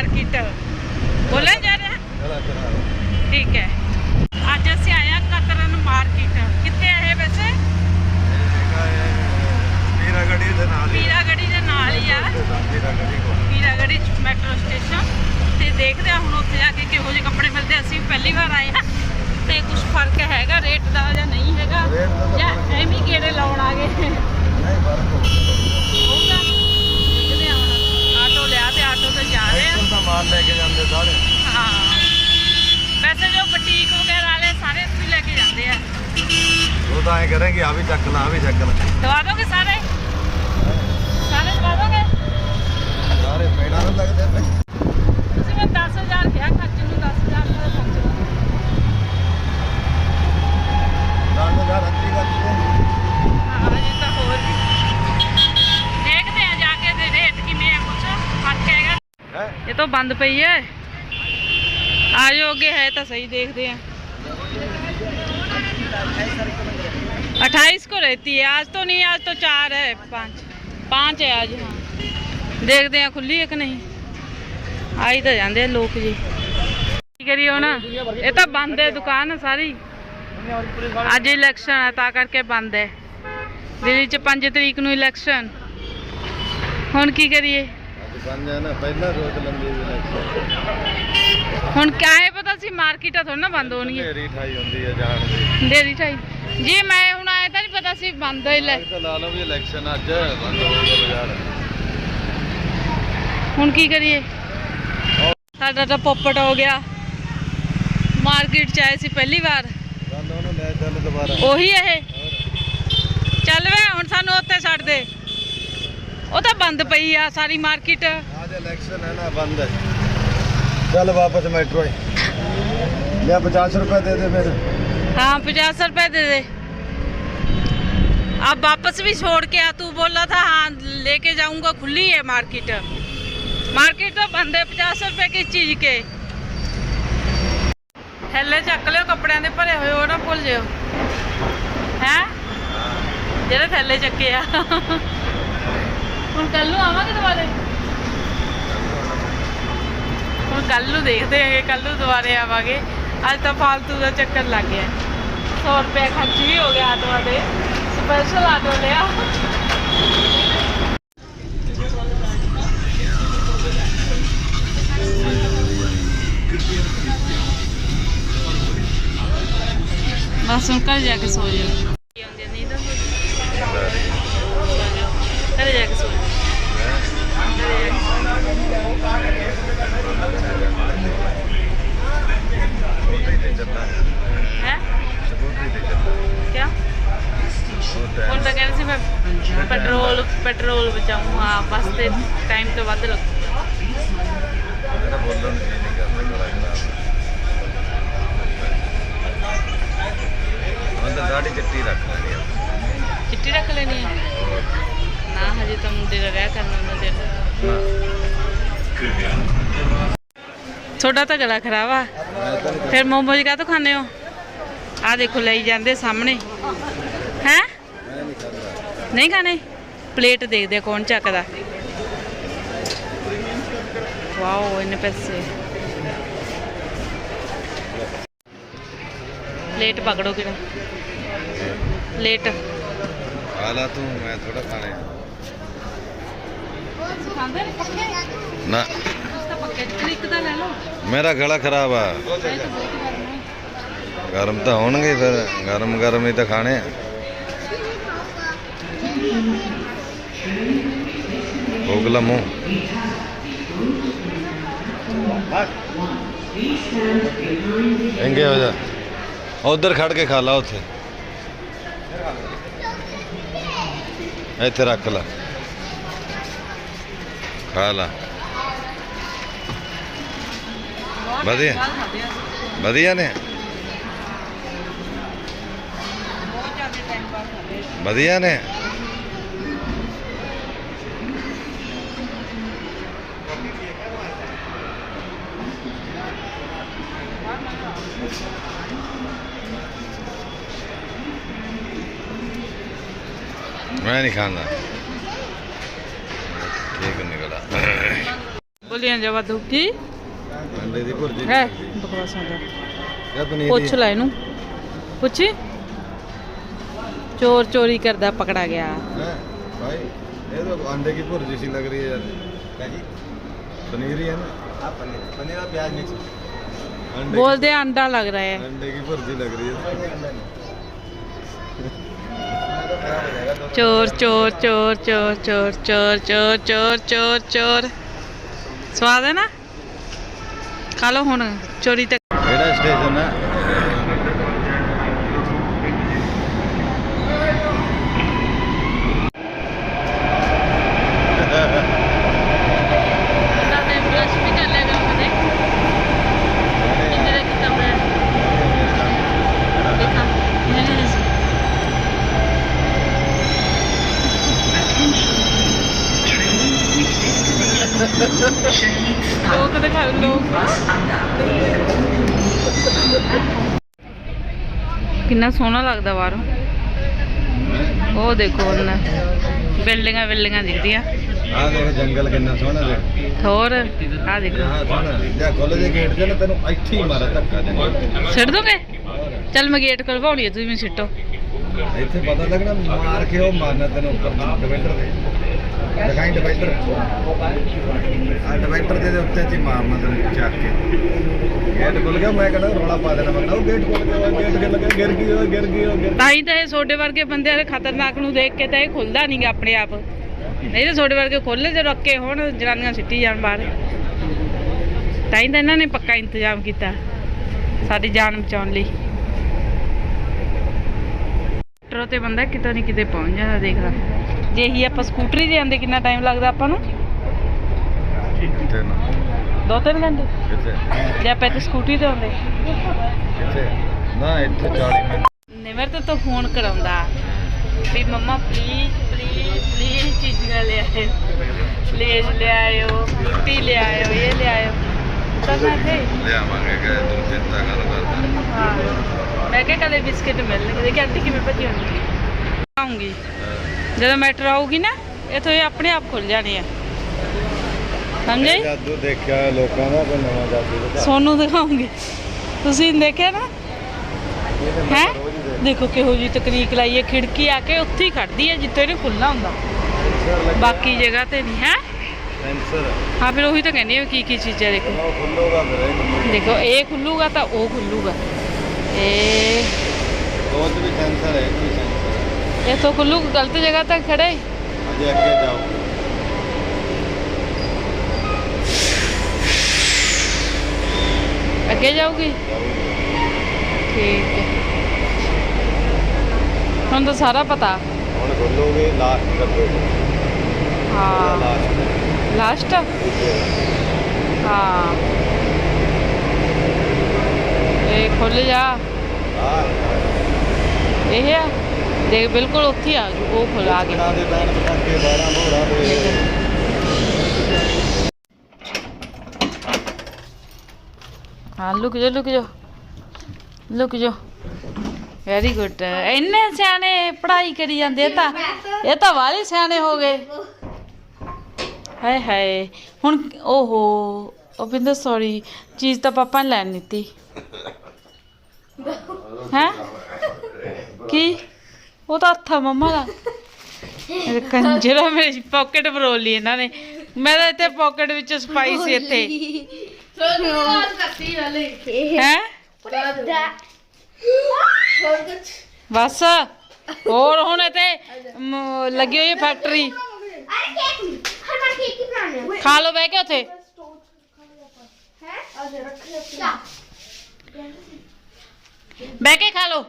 Market. ਬੋਲਿਆ ਜਾ ਰਿਹਾ? ਠੀਕ ਹੈ। ਅੱਜ ਅਸੀਂ ਆਏ ਆ ਕਤਰਨ ਮਾਰਕੀਟ। ਕਿੱਥੇ ਹੈ ਇਹ ਵੈਸੇ? ਮੀਰਾਗੜੀ ਦੇ ਨਾਲ ਹੀ ਪੀਰਾਗੜੀ ਦੇ ਨਾਲ ਹੀ ਆ। Peeragarhi metro station. ਤੇ ਦੇਖਦੇ ਆ ਹੁਣ ਉੱਥੇ ਜਾ ਕੇ ਕਿਹੋ ਜਿਹੇ ਕੱਪੜੇ ਮਿਲਦੇ। ਅਸੀਂ ਪਹਿਲੀ ਵਾਰ ਆਏ ਆ ਤੇ ਕੁਝ ਫ਼ਰਕ ਹੈਗਾ ਰੇਟ ਦਾ ਜਾਂ ਨਹੀਂ ਹੈਗਾ? ਜਾਂ ਐਵੇਂ ਗੇੜੇ ਲਾਉਣ ਆ ਗਏ। ਨਹੀਂ ਫ਼ਰਕ ਹੋਊਗਾ ਦੇਖਦੇ ਆ ਹੁਣ ਆਟੋ ਲਿਆ ਤੇ ਆਟੋ ਤੇ ਜਾ ਮਾਲ ਲੈ ਕੇ ਜਾਂਦੇ ਸਾਰੇ। ਹਾਂ। ਵੈਸੇ ਜੋ ਬੁਟੀਕ ਵਗੈਰਾ ਵਾਲੇ ਸਾਰੇ ਇੱਥੇ ਲੈ ਕੇ ਜਾਂਦੇ ਆ। ਉਹ ਤਾਂ ਐ ਕਰਾਂਗੇ ਆ ਵੀ ਚੱਕ ਲਾ ਆ ਵੀ ਚੱਕ ਲਾ। ਦਵਾ ਦੋਗੇ ਸਾਰੇ? ਸਾਰੇ ਦਵਾ ਦੋਗੇ? ਸਾਰੇ ਪੈਣਾ ਨੂੰ ਲੱਗਦੇ ਪਏ ਤੁਸੀਂ ਮੈਂ 10000 ਕਿਹਾ ਖਰਚ ਨੂੰ 10000 ਦਾ ਖਰਚ ਨਾਲ ਦਾ ਰੱਖੀ ਗੱਲ ਹਾਂ ਹਜੇ ਤਾਂ ਹੋਰ ਵੀ ਦੇਖਦੇ ਆ ਜਾ ਕੇ ਤੇ ਰੇਟ ਕਿਵੇਂ ਆ ਕੁਛ ਫ਼ਰਕ ਹੈਗਾ ਹੈ ਇਹ ਤਾਂ ਬੰਦ ਪਈ ਹੈ ਆ ਜਾਓ ਅੱਗੇ ਹੈ ਤਾਂ ਸਹੀ देखते हैं अट्ठाईस को रहती है आज तो नहीं आज तो चार है पाँच पाँच है आज हाँ ਦੇਖਦੇ ਆ ਖੁੱਲੀ ਹੈ ਕਿ ਨਹੀਂ ਆਈ ਤਾਂ ਜਾਂਦੇ ਆ ਲੋਕ ਜੀ ਕੀ ਕਰੀਏ ਹੁਣ ਇਹ ਤਾਂ ਬੰਦ ਹੈ ਦੁਕਾਨ ਸਾਰੀ ਅੱਜ ਇਲੈਕਸ਼ਨ ਹੈ ਤਾਂ ਕਰਕੇ ਬੰਦ ਹੈ ਦਿੱਲੀ 'ਚ 5 ਤਰੀਕ ਨੂੰ ਇਲੈਕਸ਼ਨ ਹੁਣ ਕੀ ਕਰੀਏ ਨਾ ਪਹਿਲਾਂ ਵੀ ਲੱਗ ਹੁਣ ਕਿਆ ਹੈ ਪਤਾ ਸੀ ਮਾਰਕੀਟਾਂ ਥੋੜਾ ਨਾ ਬੰਦ ਹੋਣਗੀਆਂ। ਢੇਰੀ ਠਾਈ ਹੁੰਦੀ ਹੈ ਜਾਣ ਦੀ। ਡੇਰੀ ਢਾਈ ਜੀ ਮੈਂ ਹੁਣ ਆਇਆ ਤਾਂ ਨਹੀਂ ਪਤਾ ਸੀ ਬੰਦ ਹੋਈ ਲੈ। ਤਾਂ ਲਾ ਲਓ ਵੀ ਇਲੈਕਸ਼ਨ ਅੱਜ ਬੰਦ ਹੋ ਗਿਆ ਬਾਜ਼ਾਰ। ਹੁਣ ਕੀ ਕਰੀਏ? ਸਾਡਾ ਤਾਂ ਪੋਪਟ ਹੋ ਗਿਆ। ਮਾਰਕੀਟ ਚ ਆਏ ਸੀ ਪਹਿਲੀ ਵਾਰ। ਦੁਬਾਰਾ। ਉਹੀ ਇਹ। ਚੱਲ ਵੇ ਹੁਣ ਸਾਨੂੰ ਉੱਥੇ ਛੱਡ ਦੇ। ਉਹ ਤਾਂ ਬੰਦ ਪਈ ਆ ਸਾਰੀ ਮਾਰਕੀਟ आज इलेक्शन है ना बंद है चल वापस मेट्रो ले पचास रुपए दे दे मेरे हाँ पचास रुपए दे दे अब वापस भी छोड़ के आ तू बोला था हाँ लेके जाऊंगा खुली है मार्केट मार्केट तो बंद है पचास रुपए की चीज के ਥੈਲੇ ਚੱਕ ਲਿਓ ਕੱਪੜਿਆਂ ਦੇ ਭਰੇ ਹੋਏ ਉਹ ਨਾ ਭੁੱਲ ਜਿਓ ਹੈ ਜਿਹੜੇ ਥੈਲੇ ਚੱਕੇ ਆ ਹੁਣ ਕੱਲ ਨੂੰ ਆਵਾਂਗੇ ਦੁਬਾਰੇ? ਹੁਣ ਕੱਲ ਨੂੰ ਦੇਖਦੇ ਆਂਗੇ ਕੱਲ ਨੂੰ ਦੁਬਾਰੇ ਆਵਾਂਗੇ। ਅੱਜ ਤਾਂ ਫਾਲਤੂ ਦਾ ਚੱਕਰ ਲੱਗ ਗਿਆ। 100 ਰੁਪਏ ਖਰਚ ਵੀ ਹੋ ਗਿਆ ਆਟੋ ਦੇ ਸਪੈਸ਼ਲ ਆਟੋ ਲਿਆ। ਬਸ ਹੁਣ ਘਰ ਜਾ ਕੇ ਸੋ ਜਾਓ। ਪੈਟਰੋਲ ਪੈਟਰੋਲ ਬਚਾਉਂ ਹਾਂ ਬਸ ਤੇ ਟਾਈਮ ਤੋਂ ਵੱਧ ਲੱਗੂ ਬੋਲਣ ਦੀ ਨਹੀਂ ਕਰਦਾ ਗਲਾ ਖਰਾਬ ਦਾੜੀ ਚਿੱਟੀ ਰੱਖ ਲੈਣੀ ਆ। ਚਿੱਟੀ ਰੱਖ ਲੈਣੀ ਹੈ ਨਾ ਹਜੇ ਤਾਂ ਮੁੰਡੇ ਦਾ ਵਿਆਹ ਕਰਨਾ ਉਹਨਾਂ ਦੇ। ਤੁਹਾਡਾ ਤਾਂ ਗਲਾ ਖਰਾਬ ਆ। ਫਿਰ ਮੋਮੋਜ਼ ਕਾਹ ਤੋਂ ਖਾਂਦੇ ਹੋ? ਆ ਦੇਖੋ ਲਈ ਜਾਂਦੇ ਸਾਹਮਣੇ। ਹੈ? ਨਹੀਂ ਖਾਣੇ? ਪਲੇਟ ਦੇਖਦੇ ਆ ਕੌਣ ਚੱਕਦਾ। ਵਾਓ ਇੰਨੇ ਪੈਸੇ। ਪਲੇਟ ਪਕੜੋ ਕਿਹੜਾ। ਪਲੇਟ। ਖਾ ਲਾ ਤੂੰ ਮੈਂ ਥੋੜਾ ਖਾਣੇ ਆ। ਖਾਂਦੇ ਨੇ ਪੱਕੇ? ਨਾ। ਤਾਂ ਪੱਕੇ ਇੱਕ ਦਾ ਲੈ ਲਓ। ਮੇਰਾ ਗਲਾ ਖਰਾਬ ਆ। ਗਰਮ ਤਾਂ ਹੋਣਗੇ ਫਿਰ ਗਰਮ ਗਰਮ ਹੀ ਤਾਂ ਖਾਣੇ ਆ। ਉਗਲਾ ਮੂੰਹ ਇੰਗੇ ਹੋ ਜਾ ਉਧਰ ਖੜ ਕੇ ਖਾ ਲਾ ਉੱਥੇ ਇੱਥੇ ਰੱਖ ਲਾ ਖਾ ਲਾ ਵਧੀਆ ਵਧੀਆ ਨੇ ਵਧੀਆ ਨੇ ਮੈਂ ਨਹੀਂ ਖਾਂਦਾ। ਠੀਕ ਨਿਕਲਾ ਬੋਲੀਆਂ ਜਵਾ ਧੁੱਕੀ ਅੰਡੇ ਦੀ ਭੁਰਜੀ। ਹੈ ਬਕਵਾਸਾਂ ਦਾ। ਜਾਂ ਪਨੀਰ ਪੁੱਛ ਲੈ ਇਹਨੂੰ। ਪੁੱਛੀ? ਚੋਰ ਚੋਰੀ ਕਰਦਾ ਪਕੜਾ ਗਿਆ। ਹੈ ਭਾਈ ਇਹ ਤਾਂ ਅੰਡੇ ਦੀ ਭੁਰਜੀ ਸੀ ਲੱਗ ਰਹੀ ਹੈ ਯਾਰ। ਪਨੀਰ ਹੀ ਹੈ ਨਾ। ਆ ਪਨੀਰ ਪਨੀਰ ਆ ਪਿਆਜ਼ ਮਿਕਸ बोलते हैं अंडा लग रहा है अंडे की भुर्जी लग रही है चोर चोर चोर चोर चोर चोर चोर चोर चोर चोर स्वाद है ना खा लो हूँ चोरी तक स्टेशन है ਕਿੰਨਾ ਸੋਹਣਾ ਲੱਗਦਾ ਬਾਹਰੋਂ। ਉਹ ਦੇਖੋ ਉਹਨਾਂ। ਬਿਲਡਿੰਗਾਂ ਬਿਲਡਿੰਗਾਂ ਦਿਖਦੀਆਂ ਆ ਦੇਖ ਜੰਗਲ ਕਿੰਨਾ ਸੋਹਣਾ ਦੇ ਹੋਰ ਆ ਦੇਖੋ। ਹਾਂ ਸੋਹਣਾ। ਜੇ ਖੋਲੇ ਦੇ ਗੇਟ ਤੇ ਨਾ ਤੈਨੂੰ ਇੱਥੇ ਹੀ ਮਾਰਾ ਧੱਕਾ ਦੇ ਛੱਡ ਦੋਗੇ? ਚੱਲ ਮੈਂ ਗੇਟ ਖਲਵਾਉਣੀ ਹੈ ਤੁਸੀਂ ਮੈਨੂੰ ਸਿੱਟੋ। ਇੱਥੇ ਪਤਾ ਲੱਗਣਾ ਮਾਰ ਕੇ ਉਹ ਮਾਰਨਾ ਤੈਨੂੰ ਉੱਪਰ ਡਿਵਾਈਡਰ ਦੇ ਦਿਖਾਈ ਡਿਵਾਈਡਰ ਆ ਡਿਵਾਈਡਰ ਦੇ ਉੱਤੇ ਚ ਮਾਰਨਾ ਤੈਨੂੰ ਚੱਕ ਕੇ। ਗੇਟ ਖੁੱਲ ਗਿਆ, ਮੈਂ ਕਹਿੰਦਾ ਰੌਲਾ ਪਾ ਦੇਣਾ ਮੈਂ ਉਹ ਗੇਟ ਖੁੱਲ ਗਿਆ ਗੇਟ ਖੁੱਲ ਗਿਆ, ਗਿਰ ਗਈ ਗਿਰ ਗਈ ਤਾਂ ਹੀ ਤਾਂ ਇਹ ਛੋਟੇ ਵਰਗੇ ਬੰਦੇ ਵਾਲੇ ਖਤਰਨਾਕ ਨੂੰ ਦੇਖ ਕੇ ਤਾਂ ਇਹ ਖੁੱਲਦਾ ਨਹੀਂਗਾ ਆਪਣੇ ਆਪ। ਨਹੀਂ ਤਾਂ ਛੋਟੇ ਵਰਗੇ ਖੋਲੇ ਜੇ ਰੱਕੇ ਹੋਣ, ਜਨਾਨੀਆਂ ਸਿੱਟੀ ਜਾਣ ਬਾਹਰ। ਤਾਂ ਹੀ ਤਾਂ ਇਹਨਾਂ ਨੇ ਪੱਕਾ ਇੰਤਜ਼ਾਮ ਕੀਤਾ, ਸਾਡੀ ਜਾਨ ਬਚਾਉਣ ਲਈ। ਟਰੋ ਤੇ ਬੰਦਾ ਕਿਤੇ ਨਹੀਂ ਕਿਤੇ ਪਹੁੰਚ ਜਾਂਦਾ ਦੇਖਦਾ ਜੇ ਹੀ ਆਪਾਂ ਸਕੂਟਰੀ ਤੇ ਆਂਦੇ ਕਿੰਨਾ ਟਾਈਮ ਲੱਗਦਾ ਆਪਾਂ ਨੂੰ? ਕਿੱਥੇ ਨਾ ਦੋ ਤਿੰਨ ਘੰਟੇ? ਕਿੱਥੇ? ਜੇ ਆਪਾਂ ਇੱਥੇ ਸਕੂਟਰੀ ਤੇ ਆਉਂਦੇ। ਕਿੱਥੇ? ਨਾ ਇੱਥੇ 40 ਮਿੰਟ। ਨਿਮਰਤ ਤੋਂ ਫੋਨ ਕਰਾਉਂਦਾ। ਵੀ ਮੰਮਾ ਪਲੀਜ਼ ਪਲੀਜ਼ ਪਲੀਜ਼ ਚੀਜ਼ਾਂ ਲੈ ਆਇਓ। ਲੇਜ ਲੈ ਆਇਓ ਫਰੂਟੀ ਲੈ ਆਇਓ ਇਹ ਲੈ ਆਇਓ। ਤਾਂ ਮੈਂ ਤੇ ਲਿਆਵਾਂਗੇ ਕਿ ਤੂੰ ਚਿੰਤਾ ਕਰ ਕਰਦਾ। ਹਾਂ। ਮੈਂ ਕਿਹਾ ਕਦੇ ਬਿਸਕਿਟ ਮਿਲਣਗੇ ਦੇਖੀ ਆਂਟੀ ਕਿਵੇਂ ਭੱਜੀ ਹੁੰਦੀ। ਆਉਂਗੀ। ਜਦੋਂ ਮੈਟਰ ਆਊਗੀ ਨਾ ਇਥੋਂ ਇਹ ਆਪਣੇ ਆਪ ਖੁੱਲ ਜਾਣੀ ਆ। ਸਮਝੇ? ਜਾਦੂ ਦੇਖਿਆ ਲੋਕਾਂ ਦਾ ਕੋਈ ਨਵਾਂ ਜਾਦੂ ਸੋਨੂੰ ਦਿਖਾਉਂਗੀ। ਤੁਸੀਂ ਦੇਖਿਆ ਨਾ? ਹੈ? ਦੇਖੋ ਕਿਹੋ ਜੀ ਤਕਨੀਕ ਲਾਈ ਹੈ ਖਿੜਕੀ ਆ ਕੇ ਉੱਥੇ ਹੀ ਖੜਦੀ ਹੈ ਜਿੱਥੇ ਇਹਨੇ ਖੁੱਲਣਾ ਹੁੰਦਾ। ਬਾਕੀ ਜਗ੍ਹਾ ਤੇ ਨਹੀਂ ਹੈ? ਹਾਂ ਫਿਰ ਉਹੀ ਤਾਂ ਕਹਿੰਦੀ ਹਾਂ ਕੀ ਕੀ ਚੀਜ਼ਾਂ ਦੇਖੋ। ਦੇਖੋ ਇਹ ਖੁੱਲੂਗਾ ਤਾਂ ਉਹ ਖੁੱਲੂਗਾ। ਇਹ ਉਹ 'ਚ ਵੀ ਸੈਂਸਰ ਹੈ ਵੀ ਸੈਂਸਰ ये तो कुल्लू गलत जगह तक खड़े। आगे जाओगी? ठीक है। हम तो सारा पता। हाँ। लास्ट हाँ। ये खोल जा। यही है। ਦੇਖ ਬਿਲਕੁਲ ਉੱਥੇ ਆ ਜੂ ਉਹ ਖੁੱਲ ਆ ਗਿਆ ਦੇ ਬੈਣ ਪਟਾਕੇ 12 ਮੋਹਰਾਂ ਦੇ ਹਾਂ ਲੁਕ ਜਾ ਲੁਕ ਜਾ ਲੁਕ ਜਾ ਵੈਰੀ ਗੁੱਡ ਇੰਨੇ ਸਿਆਣੇ ਪੜ੍ਹਾਈ ਕਰੀ ਜਾਂਦੇ ਇਹ ਤਾਂ ਇਹ ਤਾਂ ਵਾਲੇ ਸਿਆਣੇ ਹੋ ਗਏ। ਹਾਏ ਹਾਏ। ਹੁਣ ਓਹੋ ਅਪਿੰਦਰ ਸੌਰੀ ਚੀਜ਼ ਤਾਂ ਪਾਪਾ ਨੇ ਲੈਣ ਦਿੱਤੀ। ਹੈ? ਕੀ? ਉਹ ਤਾਂ ਹੱਥਾ ਮੰਮਾ ਦਾ। ਇਹ ਕੰਜਰਾ ਮੇਰੀ ਪਾਕਟ ਫਰੋਲ ਇਹਨਾਂ ਨੇ। ਮੈਂ ਤਾਂ ਇੱਥੇ ਪਾਕਟ ਵਿੱਚ ਸਪਾਈ ਸੀ ਇੱਥੇ। ਹੈ? ਬਸ ਹੋਰ ਹੁਣ ਇੱਥੇ ਮ, ਲੱਗੀ ਹੋਈ ਹੈ ਫੈਕਟਰੀ ਖਾ ਲਓ ਬਹਿ ਕੇ ਉੱਥੇ। ਬਹਿ ਕੇ ਖਾ ਲਓ।